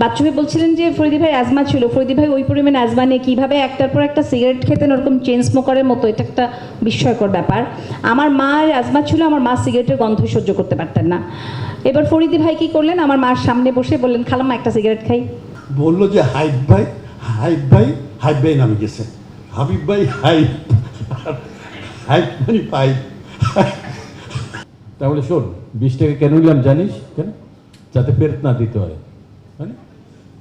বাচ্চু ভাই বলছিলেন যে ফরিদি ভাই অ্যাজমা ছিল। ফরিদি ভাই ওই পরিমাণ অ্যাজমা নিয়ে কীভাবে একটার পর একটা সিগারেট খেতেন ওরকম চেন স্মোকারের মতো এটা একটা বিস্ময়কর ব্যাপার। আমার মার অ্যাজমা ছিল আমার মা সিগারেটের গন্ধ সহ্য করতে পারতেন না। এবার ফরিদি ভাই কী করলেন? আমার মার সামনে বসে বললেন খালাম্মা একটা সিগারেট খাই। বলল যে হাইব ভাই হাইব ভাই হাইব ভাই নামে গেছে। হাবিব ভাই হাইব। হাইব মানে পাইপ। তাহলে শোন বিশ টাকা কেন নিলাম জানিস? কেন? যাতে ফেরত না দিতে হয়।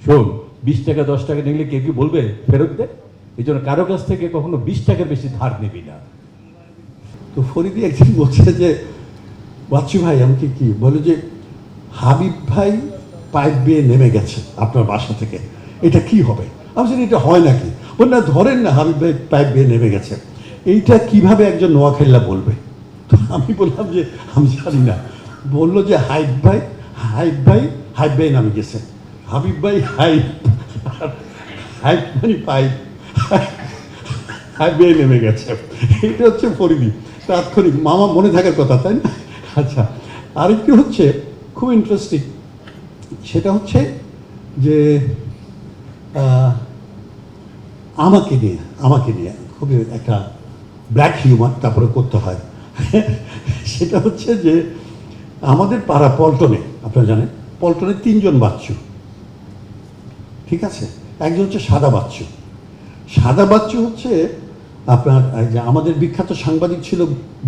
শোন বিশ টাকা দশ টাকা নিলে কেউ কি বলবে ফেরত দে? এই জন্য কারও কাছ থেকে কখনো বিশ টাকার বেশি ধার নিবি না। তো ফরিদি একদিন বলছে যে বাচ্চু ভাই আমাকে কি বলে যে হাবিব ভাই পাইপ বেয়ে নেমে গেছে আপনার বাসা থেকে। এটা কি হবে? আমি বলছি, এটা হয় নাকি? বল না ধরেন না হাবিব ভাই পাইপ বেয়ে নেমে গেছে। এইটা কীভাবে একজন নোয়াখাইল্লা বলবে? তো আমি বললাম যে আমি জানি না। বলল যে হাইব ভাই হাইব ভাই হাইব ভাই নামে গেছে। হাবিব ভাই হাইব হাইব মানে পাইপ। হাইবে নেমে গেছে। এটা হচ্ছে ফরিদি তাৎক্ষণিক। মামা মনে থাকার কথা, তাই না? আচ্ছা আরেকটি হচ্ছে খুব ইন্টারেস্টিং সেটা হচ্ছে যে আমাকে নিয়ে আমাকে নিয়ে খুবই একটা ব্ল্যাক হিউমার তারপরে করতে হয়। সেটা হচ্ছে যে, আমাদের পাড়া পল্টনে, আপনারা জানেন পল্টনে তিনজন বাচ্চু। ঠিক আছে? একজন হচ্ছে সাদা বাচ্চু। সাদা বাচ্চু হচ্ছে আপনার আমাদের বিখ্যাত সাংবাদিক ছিল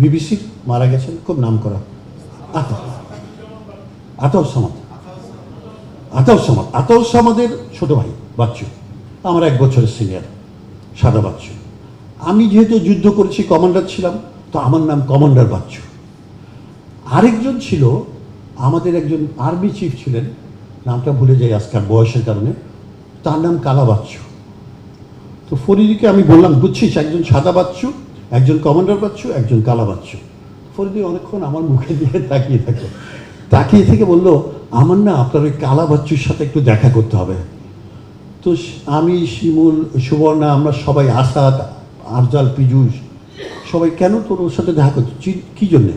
বিবিসির মারা গেছেন খুব নাম করা। আতা আতাউস সামাদ। আতাউস সামাদ। ছোট ভাই, বাচ্চু। আমার এক বছরের সিনিয়র সাদা বাচ্চু। আমি যেহেতু যুদ্ধ করেছি কমান্ডার ছিলাম, তো আমার নাম কমান্ডার বাচ্চু। আরেকজন ছিল, আমাদের একজন আর্মি চিফ ছিলেন, নামটা ভুলে যাই আজকাল বয়সের কারণে। তার নাম কালা বাচ্চু তো ফরিদিকে আমি বললাম, বুঝছিস, একজন সাদা বাচ্চু, একজন কমান্ডার বাচ্চু, একজন কালা বাচ্চু ফরিদি অনেকক্ষণ আমার মুখে দিয়ে তাকিয়ে থাকে তাকিয়ে থেকে বলল, আমার না আপনার ওই কালা বাচ্চুর সাথে একটু দেখা করতে হবে। তো আমি, শিমুল, সুবর্ণা, আমরা সবাই, আসাদ, আফজাল, পীযুষ, সবাই, কেন তোর ওর সাথে দেখা করতে, কি জন্যে?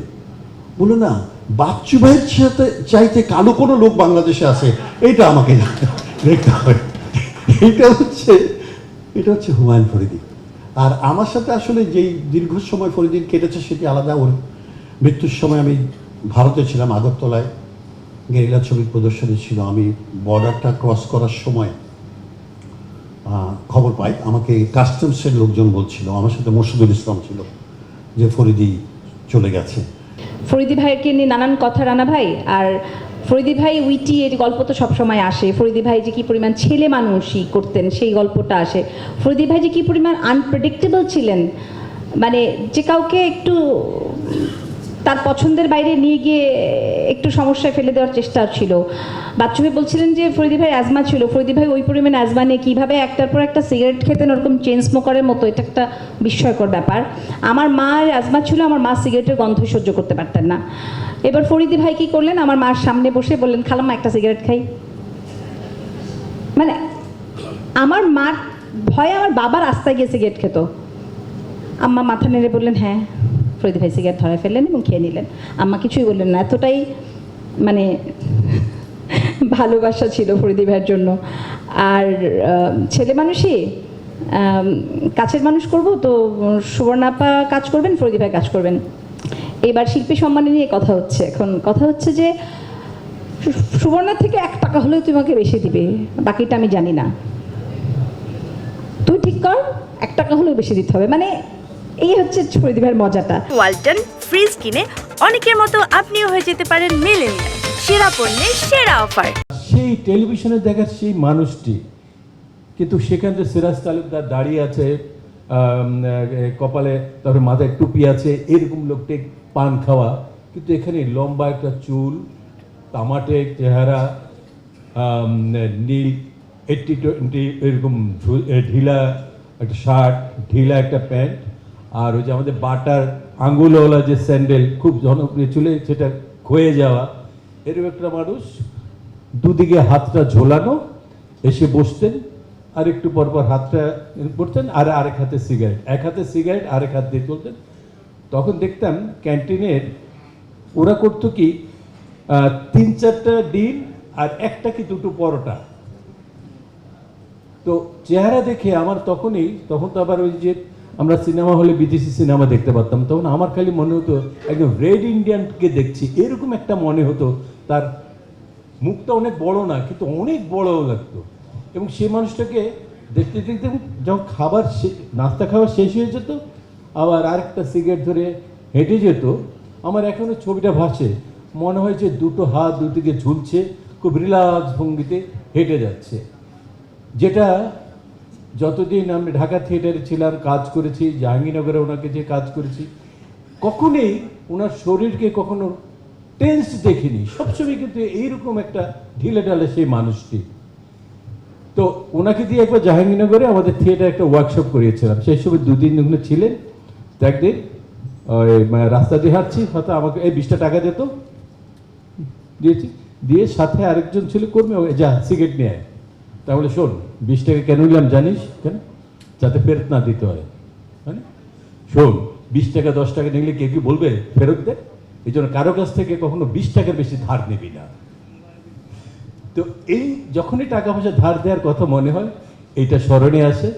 বলো না, বাচ্চু ভাইয়ের সাথে চাইতে কালো কোনো লোক বাংলাদেশে আছে এইটা আমাকে দেখতে হবে। এইটা হচ্ছে, এটা হচ্ছে হুমায়ুন ফরিদি। আর আমার সাথে আসলে যেই দীর্ঘ সময় ফরিদিন কেটেছে সেটি আলাদা। ওর মৃত্যুর সময় আমি ভারতে ছিলাম, আগরতলায়। গেরিলা ছবির প্রদর্শনী ছিল। আমি বর্ডারটা ক্রস করার সময় খবর পাই। আমাকে কাস্টমসের লোকজন বলছিল, আমার সাথে মসুদুল ইসলাম ছিল, যে ফরিদি চলে গেছে। ফরিদি ভাইকে নিয়ে নানান কথা রানা ভাই? আর ফরিদি ভাই উইটি, এর গল্প তো সবসময় আসে। ফরিদি ভাই যে কি পরিমাণ ছেলে মানুষই করতেন, সেই গল্পটা আসে। ফরিদি ভাই যে কি পরিমাণ আনপ্রেডিক্টেবল ছিলেন মানে যে কাউকে একটু তার পছন্দের বাইরে নিয়ে গিয়ে একটু সমস্যায় ফেলে দেওয়ার চেষ্টা ছিল। বাচ্চু ভাই বলছিলেন যে, ফরিদি ভাই অ্যাজমা ছিল। ফরিদি ভাই, ওই পরিমাণ অ্যাজমা নিয়ে কীভাবে একটার পর একটা সিগারেট খেতেন? ওরকম চেন স্মোকারের মতো। এটা একটা বিস্ময়কর ব্যাপার। আমার মার অ্যাজমা ছিল, আমার মা সিগারেটের গন্ধ সহ্য করতে পারতেন না। এবার ফরিদি ভাই কী করলেন? আমার মার সামনে বসে বললেন, খালাম্মা, একটা সিগারেট খাই। মানে আমার মার ভয়ে আমার বাবা রাস্তায় গিয়ে সিগারেট খেত। আম্মা মাথা নেড়ে বললেন হ্যাঁ। ফরিদি ভাই সিগারেট ধরে ফেললেন এবং খেয়ে নিলেন। আম্মা কিছুই বললেন না, এতটাই মানে ভালোবাসা ছিল ফরিদি ভাইয়ের জন্য। আর ছেলে মানুষই কাছের মানুষ করব তো সুবর্ণাপা কাজ করবেন, ফরিদি ভাই কাজ করবেন। এবার শিল্পী সম্মানে নিয়ে কথা হচ্ছে। এখন কথা হচ্ছে যে, সুবর্ণার থেকে এক টাকা হলেও তোমাকে বেশি দিবে, বাকিটা আমি জানি না। তুই ঠিক কর, এক টাকা হলেও বেশি দিতে হবে। মানে এই হচ্ছে ভাইয়ের মজাটা। ওয়ালটন ফ্রিজ কিনে অনেকের মতো আপনিও হয়ে যেতে পারেন মেলেনিয়া সেরা পণ্যের সেরা অফার। সেই টেলিভিশনে দেখার সেই মানুষটি কিন্তু সেখানে যে সিরাজ তালুকদার দাঁড়িয়ে আছে কপালে তারপরে মাথায় টুপি আছে এরকম লোকটি পান খাওয়া। কিন্তু এখানে লম্বা একটা চুল তামাটে চেহারা নীল এইটটি টোয়েন্টি এরকম ঢিলা একটা শার্ট ঢিলা একটা প্যান্ট। আর ওই যে আমাদের বাটার আঙ্গুলওয়ালা যে স্যান্ডেল খুব জনপ্রিয় চুলে, সেটা ক্ষয়ে যাওয়া। এরকম একটা মানুষ দুদিকে হাতটা ঝোলানো, এসে বসতেন, আর একটু পর পর হাতটা পড়তেন, আর আরেক হাতে সিগারেট এক হাতে সিগারেট আরেক হাত দিয়ে চলতেন তখন দেখতাম ক্যান্টিনের ওরা করতো কি তিন চারটা ডিম আর একটা কি দুটো পরোটা। তো চেহারা দেখে আমার তখনই, তখন তো আবার ওই যে আমরা সিনেমা হলে বিদেশি সিনেমা দেখতে পারতাম। তখন আমার খালি মনে হতো একদম রেড ইন্ডিয়ানকে দেখছি। এরকম একটা মনে হতো, তার মুখটা অনেক বড় না, কিন্তু অনেক বড় লাগতো। এবং সেই মানুষটাকে দেখতে দেখতে যখন খাবার নাস্তা খাওয়া শেষ হয়ে যেত, আবার আরেকটা সিগারেট ধরে হেঁটে যেত, আমার এখনও ছবিটা ভাসে। মনে হয় যে দুটো হাত দুদিকে ঝুলছে, খুব রিল্যাক্স ভঙ্গিতে হেঁটে যাচ্ছে। যেটা যতদিন আমি ঢাকা থিয়েটারে ছিলাম, কাজ করেছি, জাহাঙ্গীরনগরে ওনাকে যে কাজ করেছি, কখনোই ওনার শরীরকে কখনো টেন্স দেখিনি। সবসময় কিন্তু এইরকম একটা ঢিলে ঢালে সেই মানুষটি। তো ওনাকে দিয়ে একবার জাহাঙ্গীরনগরে আমাদের থিয়েটার একটা ওয়ার্কশপ করিয়েছিলাম। সেই সময় দুদিন ওখানে ছিলেন। তো একদিন, ওই মানে রাস্তা দিয়ে হাঁটছি, হয়তো আমাকে এই বিশটা টাকা দিত। দিয়েছি। দিয়ে সাথে আরেকজন ছিল কর্মী যা, সিগারেট নিয়ে তাহলে শোন বিশ টাকা কেন নিলাম জানিস? কেন? যাতে ফেরত না দিতে হয়। মানে? শোন, বিশ টাকা, দশ টাকা নিলে কে কি বলবে? ফেরত দে। এই জন্য কারও কাছ থেকে কখনো বিশ টাকার বেশি ধার নিবি না। তো এই যখনই টাকা পয়সা ধার দেওয়ার কথা মনে হয়, এইটা স্মরণে আসে।